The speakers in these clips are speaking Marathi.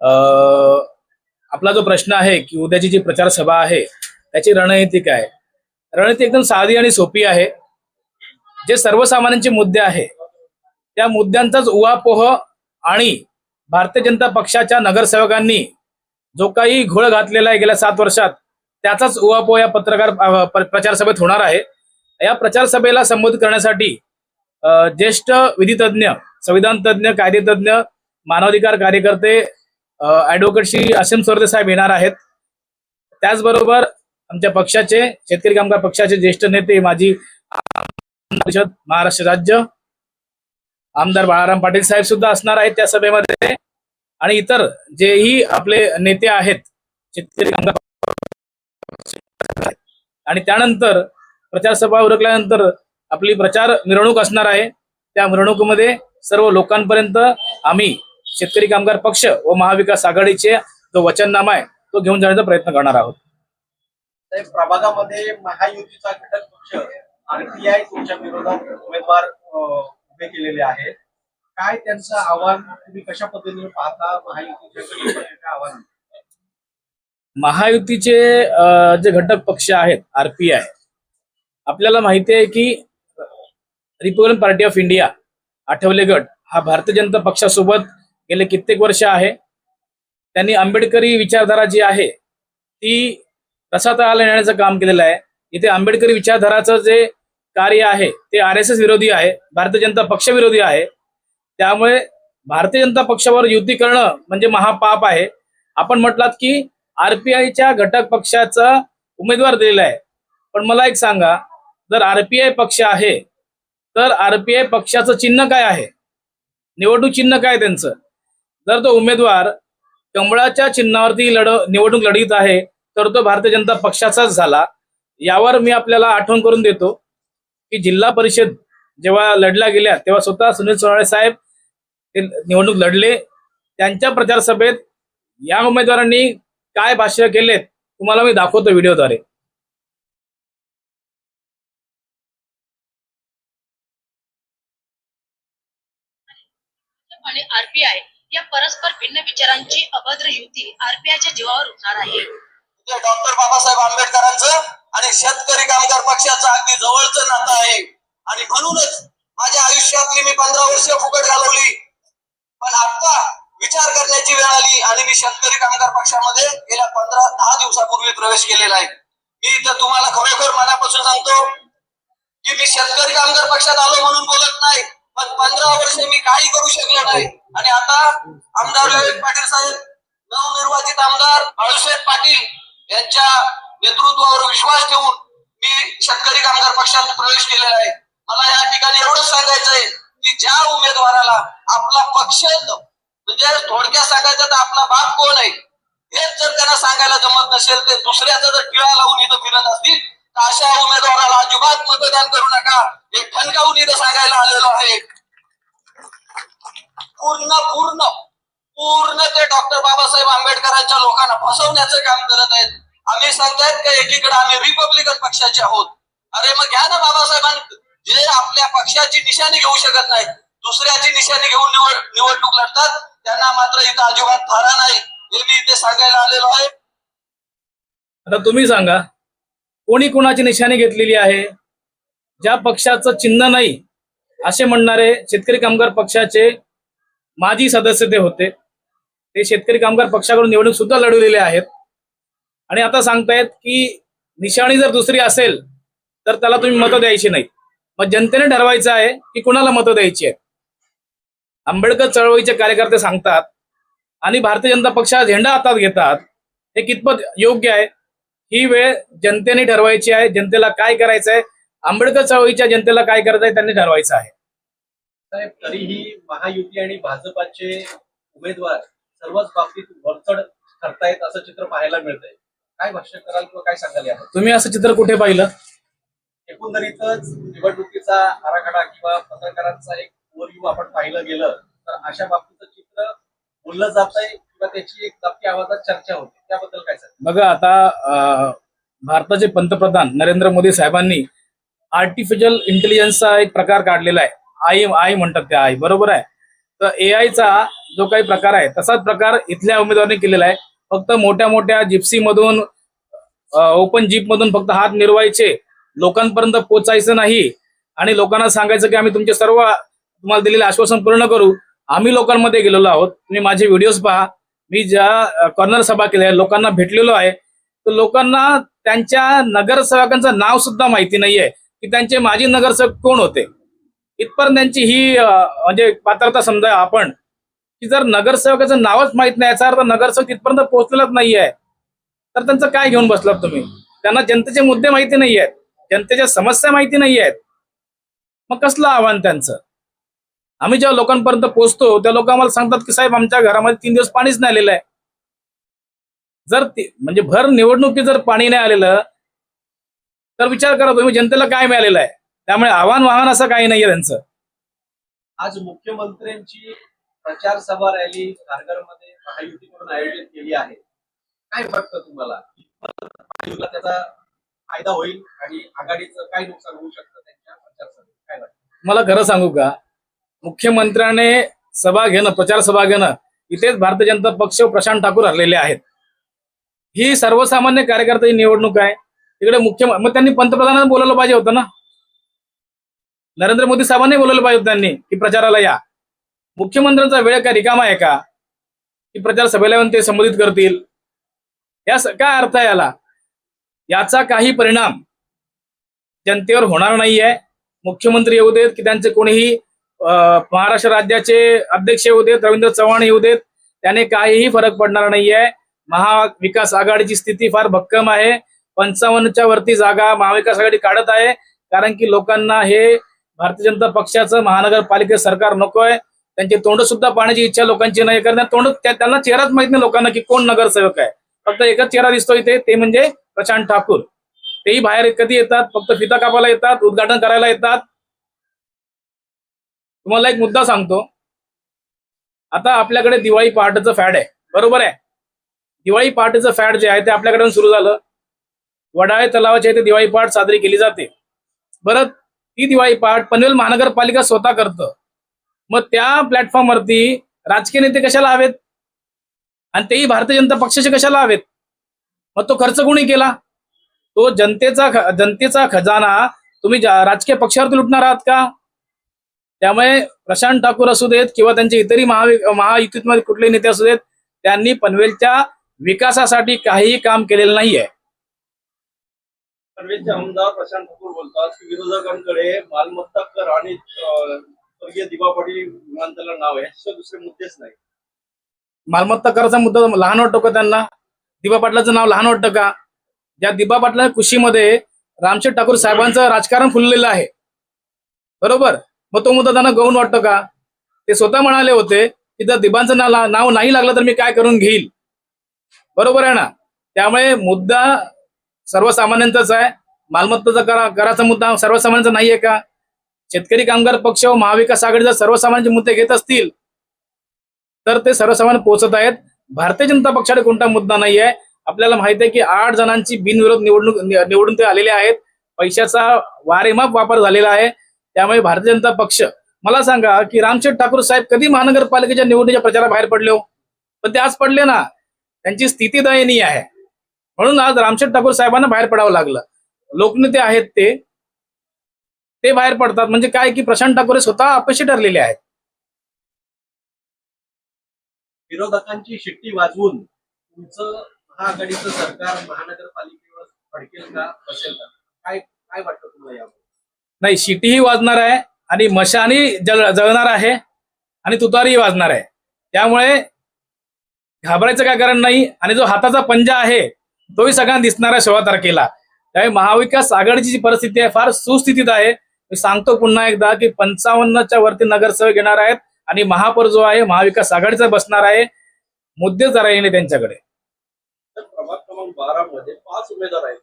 आपला जो प्रश्न आहे की उद्याची जी प्रचार सभा आहे त्याची रणनीती काय? रणनीती एकदम साधी आणि सोपी आहे. जे सर्वसामान्यांचे मुद्दे आहे त्या मुद्द्यांचाच उहापोह आणि भारतीय जनता पक्षाच्या नगरसेवकांनी जो काही घोळ घातलेला आहे गेल्या सात वर्षात त्याचाच उहापोह या पत्रकार प्रचारसभेत प्रचार सभेत होणार आहे. या प्रचार सभेला संबोधित करण्यासाठी ज्येष्ठ विधितज्ञ संविधान तज्ज्ञ कायदेतज्ञ मानवाधिकार कार्यकर्ते ऍडव्होकेट श्री असीम सोरदे साहेब येणार आहेत. त्याचबरोबर आमच्या पक्षाचे शेतकरी कामगार पक्षाचे ज्येष्ठ नेते माजी परिषद महाराष्ट्र राज्य आमदार बाळाराम पाटील साहेब सुद्धा असणार आहेत त्या सभेमध्ये. आणि इतर जेही आपले नेते आहेत शेतकरी कामगार आणि त्यानंतर प्रचार सभा उरकल्यानंतर आपली प्रचार मिरवणूक असणार आहे. त्या मिरवणुकीमध्ये सर्व लोकांपर्यंत आम्ही शेतकरी कामगार पक्ष व महाविकास आघाडीचे जो वचननामा आहे तो घेऊन जाण्याचा प्रयत्न करणार आहोत. प्रभागामध्ये महायुतीचा घटक पक्ष आरपीआय तुमच्या विरोधात उमेदवार उभे केलेले आहेत. काय त्यांचं आव्हान तुम्ही कशा पद्धतीने पाहता? महायुतीच्या आव्हान? महायुतीचे जे घटक पक्ष आहेत आरपीआय आपल्याला माहिती आहे की Republican party of India Athawale गट हा भारतीय जनता पक्षासोबत गेले कित्येक वर्ष आहे. त्यांनी आंबेडकरी विचारधारा जी आहे ती रसातळाला नेण्याचं काम केलेलं आहे. इथे आंबेडकरी विचारधाराचं जे कार्य आहे ते आर एस एस विरोधी आहे भारतीय जनता पक्ष विरोधी आहे. त्यामुळे भारतीय जनता पक्षावर युती करणं म्हणजे महापाप आहे. आपण म्हटलात की आरपीआयच्या घटक पक्षाचा उमेदवार दिलेला आहे. पण मला एक सांगा जर आरपीआय पक्ष आहे तर आरपीआय पक्षाचं चिन्ह काय आहे? निवडणूक चिन्ह काय त्यांचं? जर तो उमेदवार कमळाच्या चिन्हावरती लढ निवडणूक लढीत आहे तर तो भारतीय जनता पक्षाचाच झाला. यावर मी आपल्याला आठवण करून देतो की जिल्हा परिषद जेव्हा लढल्या गेल्या तेव्हा स्वतः सुनील सोनाळे साहेब ते निवडणूक लढले. त्यांच्या प्रचार सभेत या उमेदवारांनी काय भाष्य केलेत तुम्हाला मी दाखवतो व्हिडिओद्वारे. आणि आरपीआय या परस्पर भिन्न विचारांची अभद्र युती आरपीआयच्या जीवावर उठणार आहे. डॉक्टर बाबासाहेब आंबेडकरांचं आणि शेतकरी कामगार पक्षाचं अगदी जवळचं नातं आहे. आणि म्हणूनच माझ्या आयुष्यातली मी पंधरा वर्ष फुकट घालवली. पण आता विचार करण्याची वेळ आली आणि मी शेतकरी कामगार पक्षामध्ये गेल्या पंधरा दहा दिवसापूर्वी प्रवेश केलेला आहे. मी इथं तुम्हाला खरोखर मनापासून सांगतो की मी शेतकरी कामगार पक्षात आलो म्हणून बोलत नाही. पण पंधरा वर्ष मी काही करू शकलो नाही. आणि आता आमदार विवेक पाटील साहेब नवनिर्वाचित आमदार बाळूसाहेब पाटील यांच्या नेतृत्वावर विश्वास ठेवून मी शेतकरी कामगार पक्षात प्रवेश केलेला आहे. मला या ठिकाणी एवढंच सांगायचंय की ज्या उमेदवाराला आपला पक्ष म्हणजे थोडक्यात सांगायचं तर आपला बाप कोण आहे हेच जर त्यांना सांगायला जमत नसेल ते दुसऱ्याचा जर टिळा लावून इथं फिरत असतील अशा उमेदवाराला अजिबात मतदान करू नका. हे ठणकावून इथं सांगायला आलेलो आहे. पूर्ण पूर्ण पूर्ण ते डॉक्टर बाबासाहेब आंबेडकरांच्या लोकांना फसवण्याचं काम करत आहेत. आम्ही सांगतायत का एकीकडे आम्ही रिपब्लिकन पक्षाचे आहोत. अरे मग घ्या ना बाबासाहेबांनी जे आपल्या पक्षाची निशाणी घेऊ शकत नाही दुसऱ्याची निशाणी घेऊन निवड निवडणूक लढतात. त्यांना मात्र इथं अजिबात थारा नाही. हे मी इथे सांगायला आलेलो आहे. आता तुम्ही सांगा कोणी कोणाची निशाणी घेतलेली आहे? ज्या पक्षाचं चिन्ह नाही असे म्हणणारे शेतकरी कामगार पक्षाचे माजी सदस्य ते होते. ते शेतकरी कामगार पक्षाकडून निवडणूक सुद्धा लढवलेले आहेत. आणि आता सांगतायत की निशाणी जर दुसरी असेल तर त्याला तुम्ही मतं द्यायची नाही. मग जनतेने ठरवायचं आहे की कुणाला मतं द्यायची आहेत? आंबेडकर चळवळीचे कार्यकर्ते सांगतात आणि भारतीय जनता पक्षाचा झेंडा हातात घेतात हे कितपत योग्य आहे? ही वेळ जनतेने ठरवायची आहे. जनतेला काय करायचं आहे? आंबेडकर चळवळीच्या जनतेला काय करायचं आहे? त्यांनी ठरवायचं आहे. साहेब तरीही महायुती आणि भाजपाचे उमेदवार सर्वच बाबतीत वरचढ ठरतायत असं चित्र पाहायला मिळतंय. काय भाष्य कराल किंवा काय सांगाल यावर तुम्ही असं चित्र कुठे पाहिलं? एकंदरीतच निवडणुकीचा आराखडा किंवा पत्रकारांचा एक ओव्हरव्ह्यू आपण पाहिलं गेलं तर अशा बाबतीचं चित्र बोललं जात आहे किंवा त्याची एक आवाजात चर्चा होते. त्याबद्दल काय बघा आता भारताचे पंतप्रधान नरेंद्र मोदी साहेबांनी आर्टिफिशियल इंटेलिजन्सचा एक प्रकार काढलेला आहे. आई आई म्हणतात त्या आई. बरोबर आहे? तर ए आयचा जो काही प्रकार आहे तसाच प्रकार इथल्या उमेदवारांनी केलेला आहे. फक्त मोठ्या मोठ्या जिप्सी मधून ओपन जीप मधून फक्त हात मिरवायचे लोकांपर्यंत पोचायचं नाही. आणि लोकांना सांगायचं की आम्ही तुमचे सर्व तुम्हाला दिलेले आश्वासन पूर्ण करू. आम्ही लोकांमध्ये गेलेलो आहोत. तुम्ही माझे व्हिडिओज पहा. मी ज्या कॉर्नर सभा केल्या लोकांना भेटलेलो आहे तर लोकांना त्यांच्या नगरसेवकांचं नाव सुद्धा माहिती नाहीये की त्यांचे माजी नगरसेवक कोण होते. इथपर्यंत त्यांची ही म्हणजे पात्रता समजा आपण की जर नगरसेवकाचं नावच माहीत नाही याचा अर्थ नगरसेवक तिथपर्यंत पोहोचलेलाच नाहीये तर त्यांचं काय घेऊन बसलात तुम्ही? त्यांना जनतेचे मुद्दे माहिती नाही आहेत जनतेच्या समस्या माहिती नाही आहेत मग कसलं आव्हान त्यांचं? आम्ही जेव्हा लोकांपर्यंत पोहोचतो त्या लोक आम्हाला सांगतात की साहेब आमच्या घरामध्ये तीन दिवस पाणीच नाही आलेलं आहे. जर ती- म्हणजे भर निवडणुकीत जर पाणी नाही आलेलं तर विचार करा तुम्ही जनतेला काय मिळालेलं आहे? त्यामुळे आव्हान वाहन असं काही नाहीये त्यांचं. आज मुख्यमंत्र्यांची प्रचार सभा रॅली कारगरमध्ये महायुतीकडून आयोजित केली आहे. काय वाटतं तुम्हाला? त्याचा फायदा होईल आणि आघाडीचं काय नुकसान होऊ शकतं त्यांच्या प्रचार सभेत? काय वाटतं? मला खरं सांगू का? मुख्यमंत्र्याने सभा घेणं प्रचार सभा घेणं इथेच भारतीय जनता पक्ष व प्रशांत ठाकूर हरलेले आहेत. ही सर्वसामान्य कार्यकर्त्याची निवडणूक आहे. तिकडे मुख्य मग त्यांनी पंतप्रधानांना बोलायला पाहिजे होतं ना? नरेंद्र मोदी साहेबांनी बोलायला पाहिजे त्यांनी की प्रचाराला या. मुख्यमंत्र्यांचा वेळ काय रिकामा आहे का? की प्रचार सभेला येऊन ते संबोधित करतील? या काय अर्थ आहे याला? याचा काही परिणाम जनतेवर होणार नाहीये. मुख्यमंत्री येऊ देत की त्यांचे कोणीही महाराष्ट्र राज्याचे अध्यक्ष येऊ देत रवींद्र चव्हाण येऊ देत. त्याने काहीही फरक पडणार नाहीये. महाविकास आघाडीची स्थिती फार भक्कम आहे. पंचावन्नच्या वरती जागा महाविकास आघाडी काढत आहे. कारण की लोकांना हे भारतीय जनता पक्षाचं महानगरपालिकेचं सरकार नकोय. त्यांची तोंड सुद्धा पाहण्याची इच्छा लोकांची नाही कारण तोंड त्या- त्यांना चेहराच माहीत नाही लोकांना की कोण नगरसेवक आहे. फक्त एकच चेहरा दिसतो इथे ते म्हणजे प्रशांत ठाकूर. तेही बाहेर कधी येतात? फक्त फिता कापायला येतात उद्घाटन करायला येतात. तुम्हाला एक मुद्दा सांगतो. आता आपल्याकडे दिवाळी पहाटेचं फॅड आहे. बरोबर आहे? दिवाळी पहाटेचं फॅड जे आहे ते आपल्याकडे सुरू झालं. वडाळे तलावाच्या इथे दिवाळी पहाट साजरी केली जाते. बरं ती दिवाळी पहाट पनवेल महानगरपालिका स्वतः करतं. मग त्या प्लॅटफॉर्मवरती राजकीय नेते कशाला हवेत? आणि तेही भारतीय जनता पक्षाचे कशाला हवेत? मग तो खर्च कोणी केला? तो जनतेचा जनतेचा खजाना तुम्ही राजकीय पक्षावरती लुटणार आहात का? त्यामुळे प्रशांत ठाकूर असू देत किंवा त्यांचे इतरही महावि महायुतीमध्ये कुठलेही नेते असू देत त्यांनी पनवेलच्या विकासासाठी काहीही काम केलेलं नाहीये. पनवेलचे आमदार प्रशांत ठाकूर बोलतात की विरोधकांकडे मालमत्ता कर आणि स्वर्गीय दिबा पाटील विमानतळ नाव आहे दुसरे मुद्देच नाही. मालमत्ता कराचा मुद्दा लहान वाटतो का त्यांना? दिबा पाटलाचं नाव लहान वाटतं का? ज्या दिबा पाटला कुशीमध्ये रामशेठ ठाकूर साहेबांचं राजकारण फुललेलं आहे. बरोबर? मग तो मुद्दा त्यांना गौण वाटतो का? ते स्वतः म्हणाले होते की जर दिबांचं नाव नाव नाही लागलं तर मी काय करून घेईल? बरोबर आहे ना? त्यामुळे मुद्दा सर्वसामान्यांचाच आहे. मालमत्ताचा करा कराचा मुद्दा सर्वसामान्यांचा नाहीये का? शेतकरी कामगार पक्ष व महाविकास आघाडी जर सर्वसामान्यांचे मुद्दे घेत असतील तर ते सर्वसामान्य पोहोचत आहेत. भारतीय जनता पक्षाकडे कोणता मुद्दा नाही आहे आपल्याला माहिती आहे की आठ जणांची बिनविरोध निवडणूक निवडून ते आलेले आहेत. पैशाचा वारेमाप वापर झालेला आहे. त्यामुळे भारतीय जनता पक्ष मला सांगा की रामशेठ ठाकूर साहेब कधी महानगरपालिकेच्या निवडणुकीच्या प्रचाराबाहेर पडले हो? पण ते आज पडले ना. त्यांची स्थिती दयनीय आहे. म्हणून आज रामशेठ ठाकूर साहेबांना बाहेर पडावं लागलं. लोकनेते आहेत ते. ते बाहेर पडतात. म्हणजे काय की प्रशांत ठाकूर हे स्वतः अपयशी ठरलेले आहेत. विरोधकांची शिट्टी वाजवून तुमचं महाआघाडीचं सरकार महानगरपालिकेवर फडकेल का? बसेल का? काय काय वाटतं तुम्हाला यावर? नाही शिटीही वाजणार आहे आणि मशानी जळ जळणार आहे आणि तुतारीही वाजणार आहे. त्यामुळे घाबरायचं काय कारण नाही आणि जो हाताचा पंजा आहे तोही सगळ्यांना दिसणार आहे सोळा तारखेला. त्यामुळे महाविकास आघाडीची जी परिस्थिती आहे फार सुस्थितीत आहे. मी सांगतो पुन्हा एकदा की पंचावन्नच्या वरती नगरसेवक येणार आहेत आणि महापौर जो आहे महाविकास आघाडीचा बसणार आहे. मुद्दे जरा येणे त्यांच्याकडे. तर प्रभाग क्रमांक बारा मध्ये पाच उमेदवार आहेत.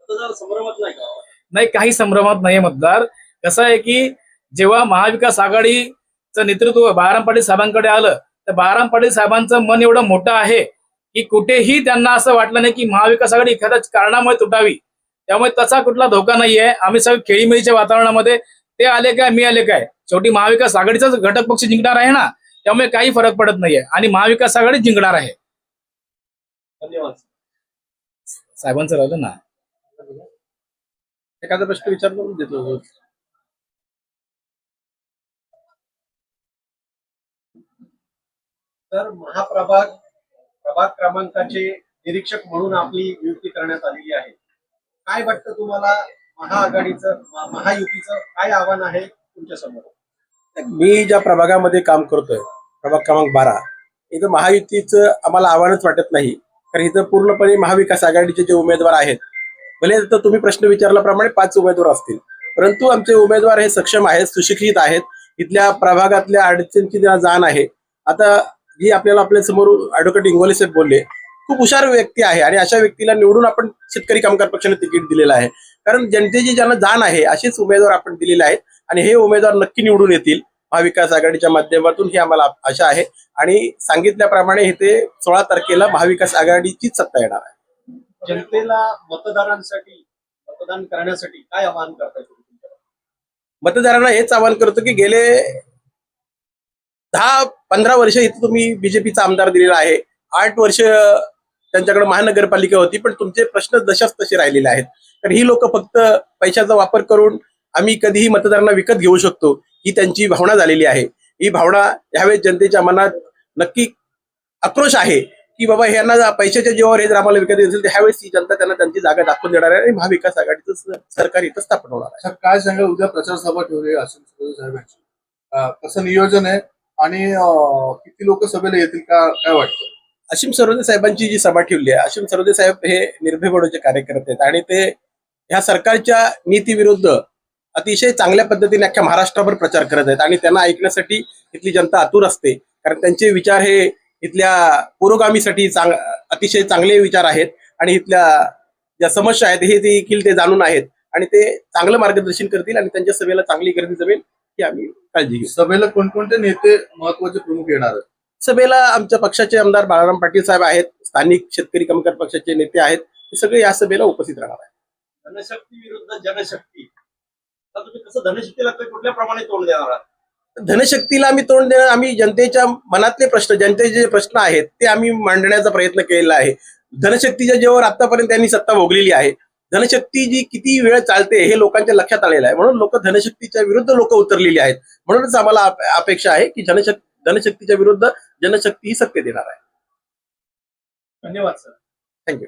मतदार संभ्रमात नाही का? नाही काही संभ्रमात नाहीये मतदार. कसं आहे की जेव्हा महाविकास आघाडीचं नेतृत्व बाराम पाटील साहेबांकडे आलं तर बाराम पाटील साहेबांचं मन एवढं मोठं आहे की कुठेही त्यांना असं वाटलं नाही की महाविकास आघाडी एखाद्या कारणामुळे तुटावी. त्यामुळे तसा कुठला धोका नाहीये. आम्ही सगळे खेळीमेळीच्या वातावरणामध्ये ते आले काय मी आले काय? शेवटी महाविकास आघाडीचाच घटक पक्ष जिंकणार आहे ना? त्यामुळे काही फरक पडत नाहीये आणि महाविकास आघाडी जिंकणार आहे. धन्यवाद. साहेबांचं राहिलं ना? एखादा प्रश्न विचारतो मी देतो तर महाप्रभाग प्रभाग क्रमांकाचे निरीक्षक म्हणून आपली नियुक्ती करण्यात आलेली आहे. काय वाटतं तुम्हाला महाआघाडीचं महायुतीचं काय आव्हान आहे तुमच्यासमोर? मी ज्या प्रभागामध्ये काम करतोय प्रभाग क्रमांक बारा इथं महायुतीचं आम्हाला आव्हानच वाटत नाही. कारण इथं पूर्णपणे महाविकास आघाडीचे जे उमेदवार आहेत भले तर तुम्ही प्रश्न विचारल्याप्रमाणे पाच उमेदवार असतील. परंतु आमचे उमेदवार हे सक्षम आहेत सुशिक्षित आहेत. इथल्या प्रभागातल्या अडचणींची त्यांना जाण आहे. आता जी आपल्याला आपल्यासमोर ऍडव्होकेट इंगोले साहेब बोलले खूप हुशार व्यक्ती आहे आणि अशा व्यक्तीला निवडून आपण शेतकरी कामगार पक्षाने तिकीट दिलेलं आहे. कारण जनतेची ज्यांना जाण आहे असेच उमेदवार आपण दिलेले आहेत आणि हे उमेदवार नक्की निवडून येतील. महाविकास आघाडीच्या माध्यमातून ही आम्हाला आशा आहे आणि सांगितल्याप्रमाणे इथे सोळा तारखेला महाविकास आघाडीचीच सत्ता येणार आहे. जनतेला मतदारांसाठी मतदान करण्यासाठी काय आवाहन करताय मतदारांना हेच आवाहन करतो की गेले दहा पंधरा वर्ष इथं तुम्ही बीजेपीचा आमदार दिलेला आहे. आठ वर्ष त्यांच्याकडे महानगरपालिका होती पण तुमचे प्रश्न जशाच तसे राहिलेले आहेत. तर ही लोक फक्त पैशाचा वापर करून आम्ही कधीही मतदारांना विकत घेऊ शकतो ही त्यांची भावना झालेली आहे. ही भावना यावेळेस जनतेच्या मनात नक्की आक्रोश आहे. की बाबा ह्यांना पैशाच्या जीवावर हे जर आम्हाला विकत असेल तर ह्यावेळेस ही जनता त्यांना त्यांची जागा दाखवून देणार आहे आणि महाविकास आघाडीचं सरकार इथं स्थापन होणार आहे. काय सांगा उद्या प्रचार सभा ठेवली सुरेश साहेबांची. कसं नियोजन आहे आणि किती लोक सभेला येतील का काय वाटतं? असीम सरोदे साहेबांची जी सभा ठेवली आहे असीम सरोदे साहेब हे निर्भयपणाचे कार्यकर्ते आहेत आणि ते ह्या सरकारच्या नीतीविरुद्ध अतिशय चांगल्या पद्धतीने अख्ख्या महाराष्ट्राभर प्रचार करत आहेत आणि त्यांना ऐकण्यासाठी इथली जनता आतुर असते. कारण त्यांचे विचार हे इथल्या पुरोगामीसाठी चांग अतिशय चांगले विचार आहेत आणि इथल्या ज्या समस्या आहेत हे देखील ते जाणून आहेत आणि ते चांगलं मार्गदर्शन करतील आणि त्यांच्या सभेला चांगली गर्दी जमेल ही आम्ही काळजी घेऊ. सभेला कोणकोणते नेते महत्त्वाचे प्रमुख येणार आहेत? सभेला आमच्या पक्षाचे आमदार बाळाराम पाटील साहेब आहेत स्थानिक शेतकरी कामगार पक्षाचे नेते आहेत हे सगळे या सभेला उपस्थित राहणार आहेत. धनशक्ती विरुद्ध जनशक्ती. तुम्ही कसं धनशक्तीला कुठल्या प्रमाणे तोंड देणार आहात? धनशक्तीला आम्ही तोंड देणं आम्ही जनतेच्या मनातले प्रश्न जनतेचे जे प्रश्न आहेत ते आम्ही मांडण्याचा प्रयत्न केलेला आहे. धनशक्तीच्या जेव्हा आतापर्यंत त्यांनी सत्ता भोगलेली आहे. धनशक्ती जी किती वेळ चालते हे लोकांच्या लक्षात आलेलं आहे. म्हणून लोक धनशक्तीच्या विरुद्ध लोक उतरलेली आहेत. म्हणूनच आम्हाला अप- अपेक्षा आहे की जनशक्ती धनशक्तीच्या विरुद्ध जनशक्ती ही सत्य देणार आहे. धन्यवाद सर. थँक्यू